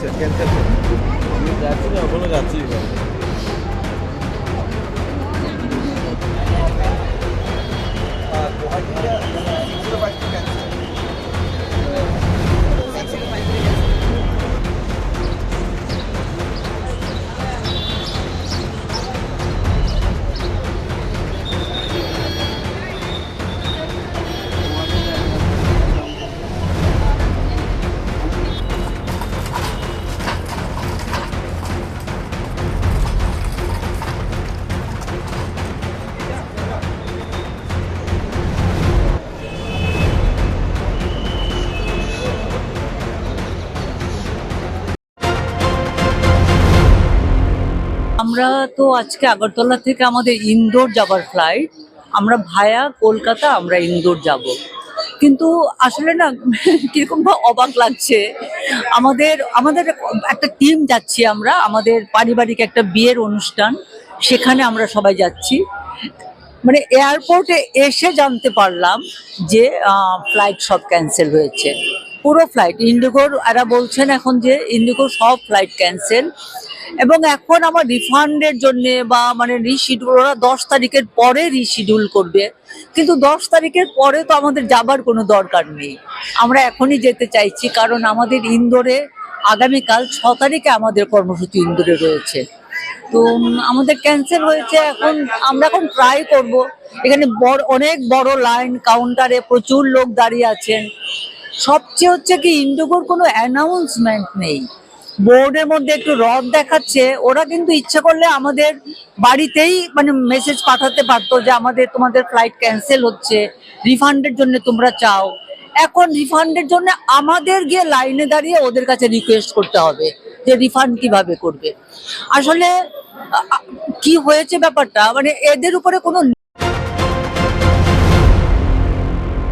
Sir cancel আমি যাচ্ছি না ওখানে যাচ্ছি। আমরা তো আজকে আগরতলা থেকে আমাদের ইন্দোর যাবার ফ্লাইট আমরা ভায়া কলকাতা, আমরা ইন্দোর যাব। কিন্তু আসলে না, কীরকম অবাক লাগছে, আমাদের আমাদের একটা টিম যাচ্ছি আমরা, আমাদের পারিবারিক একটা বিয়ের অনুষ্ঠান, সেখানে আমরা সবাই যাচ্ছি। মানে এয়ারপোর্টে এসে জানতে পারলাম যে ফ্লাইট সব ক্যান্সেল হয়েছে। পুরো ফ্লাইট ইন্ডিগোর এরা বলছেন এখন যে ইন্ডিগোর সব ফ্লাইট ক্যান্সেল এবং এখন আমার রিফান্ডের জন্য বা মানে রিশিডিউল ওরা দশ তারিখের পরে রিশিডিউল করবে। কিন্তু দশ তারিখের পরে তো আমাদের যাবার কোনো দরকার নেই। আমরা এখনই যেতে চাইছি, কারণ আমাদের ইন্দোরে আগামীকাল ছ তারিখে আমাদের কর্মসূচি ইন্দোরে রয়েছে। তো আমাদের ক্যান্সেল হয়েছে এখন, আমরা এখন ট্রাই করব। এখানে বড়, অনেক বড় লাইন কাউন্টারে প্রচুর লোক দাঁড়িয়ে আছেন। সবচেয়ে হচ্ছে কি ইন্ডিগোর কোনো অ্যানাউন্সমেন্ট নেই। বোর্ডের মধ্যে একটু রড দেখাচ্ছে, ওরা কিন্তু ইচ্ছে করলে আমাদের বাড়িতেই মানে মেসেজ পাঠাতে পারতো যে আমাদের, তোমাদের ফ্লাইট ক্যান্সেল হচ্ছে রিফান্ডের জন্য তোমরা চাও। এখন রিফান্ডের জন্য আমাদের গিয়ে লাইনে দাঁড়িয়ে ওদের কাছে রিকোয়েস্ট করতে হবে যে রিফান্ড কীভাবে করবে। আসলে কি হয়েছে ব্যাপারটা? মানে এদের উপরে কোনো